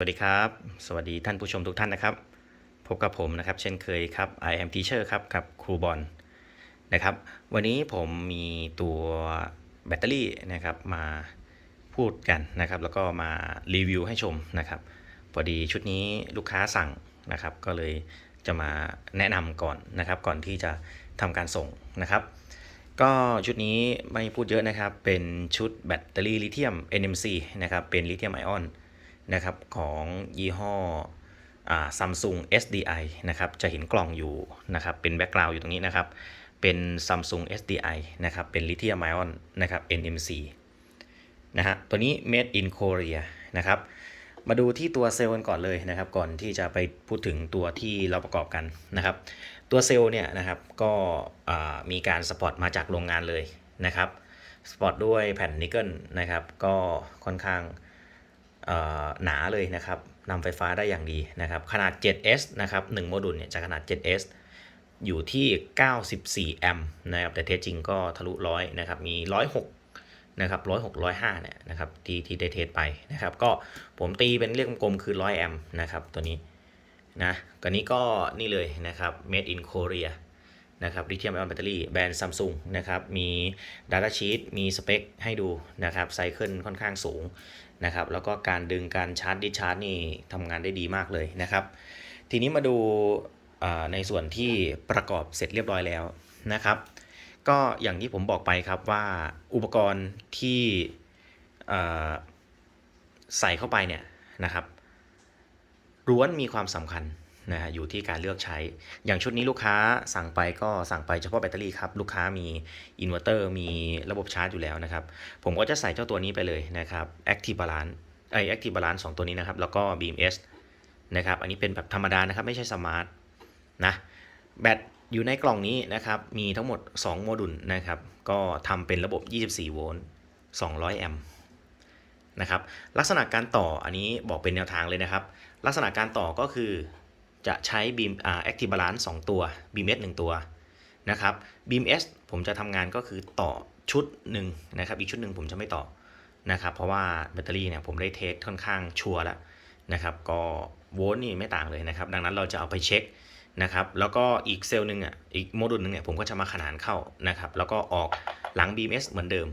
สวัสดีครับ สวัสดีท่านผู้ชมทุกท่านนะครับ พบกับผมนะครับ เช่นเคยครับ I am teacher ครับกับครูบอลนะครับ วันนี้ผมมีตัวแบตเตอรี่นะครับมาพูดกันนะครับ แล้วก็มารีวิวให้ชมนะครับพอดีชุดนี้ลูกค้าสั่งนะครับ ก็เลยจะมาแนะนำก่อนนะครับ ก่อนที่จะทำการส่งนะครับ ก็ชุดนี้ไม่พูดเยอะนะครับ เป็นชุดแบตเตอรี่ลิเธียม NMC นะครับ เป็นลิเธียมไอออน นะครับของยี่ห้อซัมซุง SDI นะครับจะเห็นกล่องอยู่นะครับเป็นแบ็กกราวด์อยู่ตรงนี้นะครับเป็น Samsung SDI นะครับเป็นลิเธียมไอออนนะครับ NMC นะฮะตัวนี้ made in Korea นะครับมาดูที่ตัวเซลล์กันก่อนเลยนะครับ ก่อนที่จะไปพูดถึงตัวที่เราประกอบกันนะครับ ตัวเซลล์เนี่ยนะครับก็มีการสปอร์ตมาจากโรงงานเลยนะครับสปอร์ตด้วยแผ่นนิกเกิลนะครับ ก็ค่อนข้าง หนาเลยนะครับนำไฟฟ้าได้อย่างดีนะครับ ขนาด 7S นะครับ1โมดูลเนี่ยจะขนาด 7S อยู่ที่ 94 แอมป์นะครับ แต่เท็จริงก็ทะลุร้อยนะครับ มี 106 นะครับ 106 105 เนี่ยนะครับ ที่ที่ได้เทสไปนะครับ ก็ผมตีเป็นเลขกลมๆคือ 100 แอมป์นะครับ ตัวนี้นะตัวนี้ก็นี่เลยนะครับ made in Korea นะครับ lithium ion battery แบรนด์ Samsung นะครับ มี data sheet มีสเปคให้ดูนะครับไซเคิลค่อนข้างสูง นะครับ แล้วก็การดึงการชาร์จดิชาร์จนี่ทำงานได้ดีมากเลยนะครับ ทีนี้มาดูในส่วนที่ประกอบเสร็จเรียบร้อยแล้วนะครับ ก็อย่างที่ผมบอกไปครับว่าอุปกรณ์ที่ใส่เข้าไปเนี่ยนะครับล้วนมีความสำคัญ นะฮะอยู่ที่การเลือกใช้ อย่างชุดนี้ลูกค้าสั่งไปก็สั่งไปเฉพาะแบตเตอรี่ครับลูกค้ามีอินเวอร์เตอร์มีระบบชาร์จอยู่แล้วนะครับ ผมก็จะใส่เจ้าตัวนี้ไปเลยนะครับ Active Balance ไอ Active Balance 2ตัวนี้นะครับ แล้วก็ Beam S นะครับอันนี้เป็นแบบธรรมดานะครับ ไม่ใช่สมาร์ทนะแบตอยู่ในกล่องนี้นะครับ มีทั้งหมด 2 โมดูลนะครับ ก็ทำเป็นระบบ 24 โวลต์ 200 แอมป์นะครับ ลักษณะการต่ออันนี้บอกเป็นแนวทางเลยนะครับ ลักษณะการต่อก็คือ จะใช้ Beam อ่า Active Balance 2ตัว Beam S 1ตัวนะครับ Beam S ผมจะทำงานก็คือต่อชุดหนึ่งนะครับ อีกชุดหนึ่งผมจะไม่ต่อนะครับ เพราะว่าแบตเตอรี่เนี่ยผมได้เทสค่อนข้างชัวร์แล้วนะครับ ก็โวลต์นี่ไม่ต่างเลยนะครับ ดังนั้นเราจะเอาไปเช็คนะครับ แล้วก็อีกเซลล์หนึ่งอะ อีกโมดูลหนึ่งเนี่ยผมก็จะมาขนานเข้านะครับ แล้วก็ออกหลัง BMS เหมือนเดิม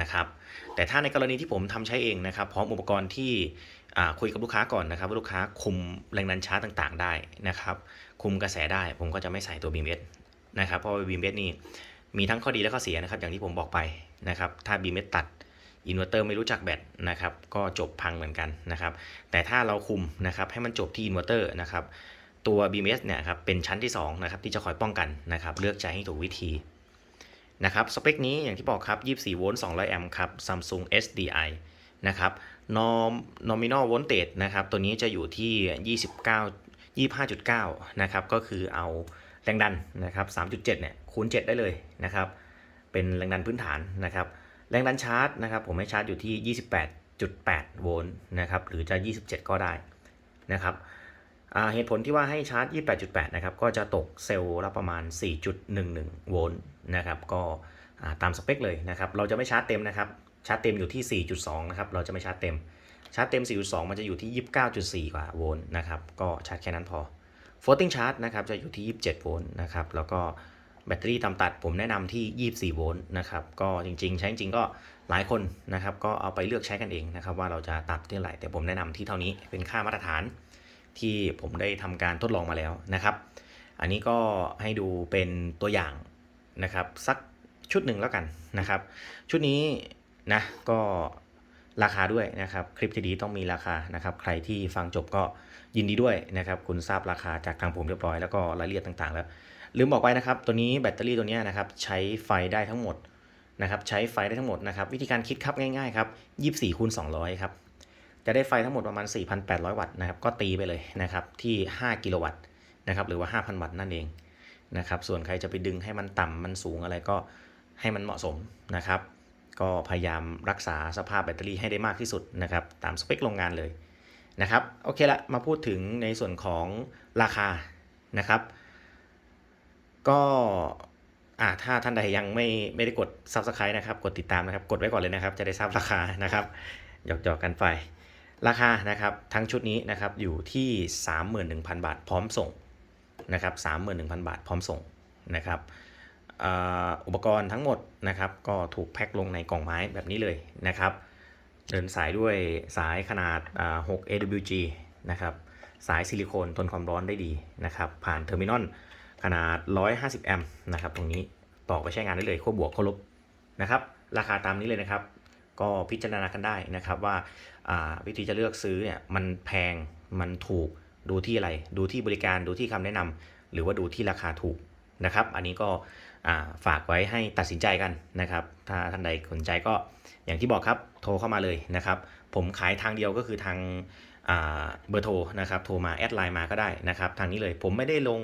นะครับ แต่ถ้าในกรณีที่ผมทำใช้เองนะครับ พร้อมอุปกรณ์ที่ คุยกับลูกค้าก่อนนะครับว่าลูกค้าคุมแรงดันช้าต่างๆ ได้นะครับ คุมกระแสได้ผมก็จะไม่ใส่ตัว BMS นะครับเพราะว่า BMS นี่มีทั้งข้อดีและข้อเสียนะครับ อย่างที่ผมบอกไปนะครับถ้า BMS ตัดอินเวอร์เตอร์ไม่รู้จักแบตนะครับก็จบพังเหมือนกันนะครับ แต่ถ้าเราคุมนะครับให้มันจบที่อินเวอร์เตอร์นะครับตัว BMS เนี่ยครับเป็นชั้นที่2นะครับที่จะคอยป้องกันนะครับเลือกใช้ให้ถูกวิธีนะครับสเปคนี้อย่างที่บอกครับ 24 โวลต์ 200 แอมป์ครับ Samsung SDI นะครับ nominal voltage นะครับ ตัวนี้จะอยู่ที่ 29 25.9 นะครับ ก็คือเอาแรงดันนะครับ 3.7 เนี่ยคูณ 7 ได้เลยนะครับ เป็นแรงดันพื้นฐานนะครับ แรงดันชาร์จนะครับ ผมให้ชาร์จอยู่ที่ 28.8 โวลต์นะครับ หรือจะ 27 ก็ได้นะครับเหตุผลที่ว่าให้ชาร์จ 28.8 นะครับ ก็จะตกเซลล์ละประมาณ 4.11 โวลต์นะครับ ก็ตามสเปคเลยนะครับ เราจะไม่ชาร์จเต็มนะครับ ชาร์จเต็มอยู่ที่ 4.2 นะครับ เราจะไม่ชาร์จเต็ม ชาร์จเต็ม 4.2 มันจะอยู่ที่ 29.4 กว่าโวลต์นะครับ ก็ชาร์จแค่นั้นพอ floating charge นะครับ จะอยู่ที่ 27 โวลต์นะครับ แล้วก็แบตเตอรี่ตามตัดผมแนะนำที่ 24 โวลต์นะครับ ก็จริงๆ ใช้จริงก็หลายคนนะครับ ก็เอาไปเลือกใช้กันเองนะครับ ว่าเราจะตัดที่เท่าไหร่ แต่ผมแนะนำที่เท่านี้เป็นค่ามาตรฐานที่ผมได้ทำการทดลองมาแล้วนะครับ อันนี้ก็ให้ดูเป็นตัวอย่างนะครับสักชุดหนึ่งแล้วกันนะครับ ชุดนี้ นะก็ราคาด้วยนะครับคลิปที่ดีต้องมีราคานะครับ ใครที่ฟังจบก็ยินดีด้วยนะครับ คุณทราบราคาจากทางผมเรียบร้อยแล้วก็รายละเอียดต่างๆ แล้วลืมบอกไปนะครับ ตัวนี้แบตเตอรี่ตัวนี้นะครับใช้ไฟได้ทั้งหมดนะครับ ใช้ไฟได้ทั้งหมดนะครับ วิธีการคิดครับง่ายๆครับ24คูณ200ครับจะได้ไฟทั้งหมดประมาณ 4,800 วัตต์นะครับ ก็ตีไปเลยนะครับที่ 5 กิโลวัตต์นะครับ หรือว่า 5,000 วัตต์นั่นเองนะครับ ส่วนใครจะไปดึงให้มันต่ำมันสูงอะไรก็ให้มันเหมาะสมนะครับ ก็พยายามรักษาสภาพแบตเตอรี่ให้ได้มากที่สุดนะครับ ตามสเปคโรงงานเลยนะครับ โอเคละมาพูดถึงในส่วนของราคานะครับ ก็อ่าถ้าท่านใดยังไม่ไม่ได้กด Subscribe นะครับ กดติดตามนะครับ กดไว้ก่อนเลยนะครับ จะได้ทราบราคานะครับหยอกๆกันไป ราคานะครับทั้งชุดนี้นะครับอยู่ที่ 31,000 บาทพร้อมส่งนะครับ31,000 บาทพร้อมส่งนะครับ อุปกรณ์ทั้งหมดนะครับ ก็ถูกแพ็คลงในกล่องไม้แบบนี้เลยนะครับ เดินสายด้วยสายขนาด 6 AWG นะครับ สายซิลิโคนทนความร้อนได้ดีนะครับ ผ่านเทอร์มินอลขนาด 150 แอมป์นะครับ ตรงนี้ต่อไปใช้งานได้เลยขั้วบวกขั้วลบนะครับ ราคาตามนี้เลยนะครับ ก็พิจารณากันได้นะครับว่าอ่าวิธีจะเลือกซื้อเนี่ยมันแพงมันถูกดูที่อะไร ดูที่บริการดูที่คำแนะนำหรือว่าดูที่ราคาถูก นะครับ อันนี้ก็ฝากไว้ให้ตัดสินใจกันนะครับ ถ้าท่านใดสนใจก็อย่างที่บอกครับโทรเข้ามาเลยนะครับ ผมขายทางเดียวก็คือทางาเบอร์โทรนะครับโทรมาแอดไลน์มาก็ได้นะครับทางนี้เลยผมไม่ได้ลง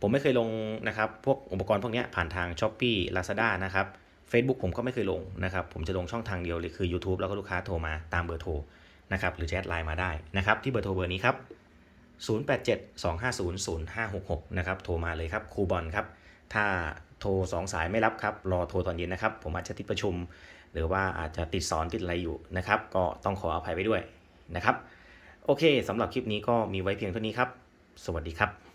ผมไม่เคยลงนะครับพวกอุปกรณ์พวกนี้ผ่านทาง s h อ p e e Lazada นะครับ Facebook ผมก็ไม่เคยลงนะครับผมจะลงช่องทางเดียวเลยคือ YouTube แล้วก็ลูกค้าโทรมาตามเบอร์โทรนะครับหรือแอดไลน์มาได้นะครับที่เบอร์โทรเบอร์นี้ครับ 0872500566 นะครับ โทรมาเลยครับครูบอลครับ ถ้าโทรสองสายไม่รับครับ รอโทรตอนเย็นนะครับ ผมอาจจะติดประชุม หรือว่าอาจจะติดสอนติดอะไรอยู่นะครับ ก็ต้องขออภัยไว้ด้วยนะครับ โอเคสำหรับคลิปนี้ก็มีไว้เพียงเท่านี้ครับ สวัสดีครับ